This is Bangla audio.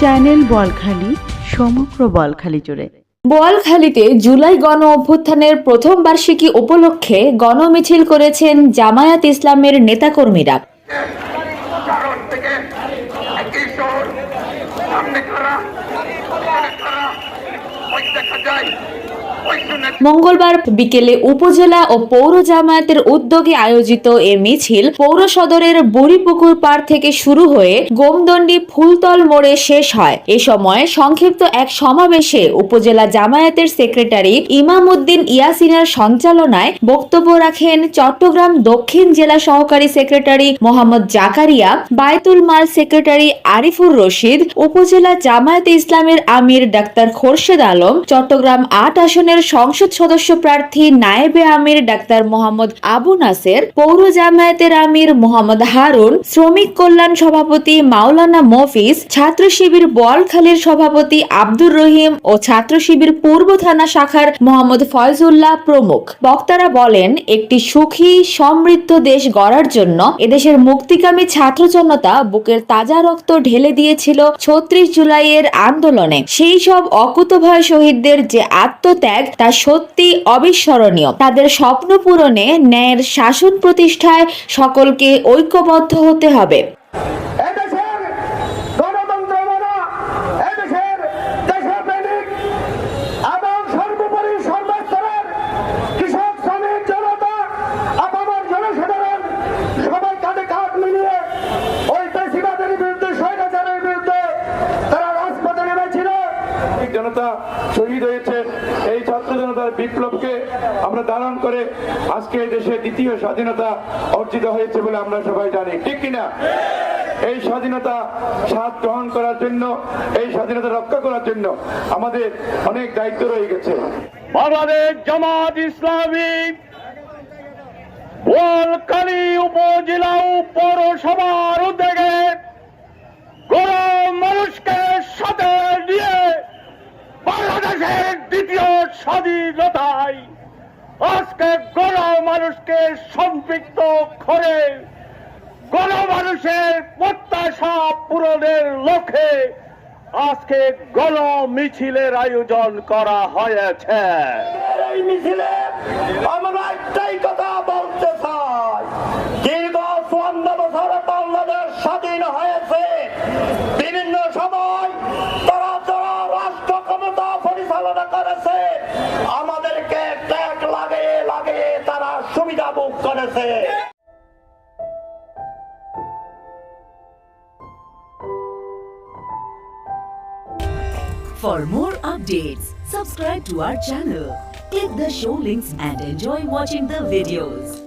চ্যানেল বলখালি সমগ্র বলখালি জুড়ে। বোয়ালখালীতে জুলাই গণ অভ্যুত্থানের প্রথম বার্ষিকী উপলক্ষে গণমিছিল করেছেন জামায়াত ইসলামের নেতাকর্মীরা। দেখা যায় মঙ্গলবার বিকেলে উপজেলা ও পৌর জামায়াতের উদ্যোগে আয়োজিত এ মিছিল পৌর সদরের বুড়িপুকুর পাড় থেকে শুরু হয়ে গোমদণ্ডি ফুলতল মোড়ে শেষ হয়। এ সময় সংক্ষিপ্ত এক সমাবেশে উপজেলা জামায়াতের সেক্রেটারি ইমাম উদ্দিন ইয়াসিনের সঞ্চালনায় বক্তব্য রাখেন চট্টগ্রাম দক্ষিণ জেলা সহকারী সেক্রেটারি মোহাম্মদ জাকারিয়া, বায়তুল মাল সেক্রেটারি আরিফুর রশিদ, উপজেলা জামায়াতে ইসলামের আমির ডাক্তার খোরশেদ আলম, চট্টগ্রাম আট আসনের সংসদ সদস্য প্রার্থী নায়েবে আমির ডাক্তার মোহাম্মদ আবু নাসের, পৌর জামায়াতের আমির মোহাম্মদ হারুন, শ্রমিক কল্যাণ সভাপতি মাওলানা মফিজ, ছাত্র শিবির বোয়ালখালীর সভাপতি আব্দুর রহিম ও ছাত্র শিবির পূর্ব থানা শাখার মোহাম্মদ ফয়জুল্লাহ প্রমুখ। বক্তারা বলেন, একটি সুখী, সমৃদ্ধ দেশ গড়ার জন্য এদেশের মুক্তিকামী ছাত্র জনতা বুকের তাজা রক্ত ঢেলে দিয়েছিল ছত্রিশ জুলাইয়ের আন্দোলনে। সেই সব অকুতভয় শহীদদের যে আত্মত্যাগ তা সত্যি অবিস্মরণীয়। তাদের স্বপ্ন পূরণে ন্যায়ের শাসন প্রতিষ্ঠায় সকলকে ঐক্যবদ্ধ হতে হবে। জনতা শহীদ হয়েছে। এই ছাত্র জনতার বিপ্লবকে আমরা ধারণ করে আজকে দেশে দ্বিতীয় স্বাধীনতা অর্জিত হয়েছে বলে আমরা সবাই জানি। ঠিক কিনা? এই স্বাধীনতা স্বাদ গ্রহণ করার জন্য, এই স্বাধীনতা রক্ষা করার জন্য আমাদের অনেক দায়িত্ব রয়ে গেছে। বাংলাদেশ জামাত ইসলামী বোয়ালখালী উপজেলা ও দ্বিতীয় স্বাধীনতায় আজকে গরম মানুষকে সম্পৃক্ত করে গণমানুষের প্রত্যাশা পূরণের লক্ষ্যে আজকে গণ মিছিলের আয়োজন করা হয়েছে। এই মিছিলে আমরা একটাই কথা করেছে আমাদেরকে ট্যাগ লাগিয়ে লাগিয়ে তারা সুবিধা ভোগ করেছে For more updates, subscribe to our channel, click the show links and enjoy watching the videos.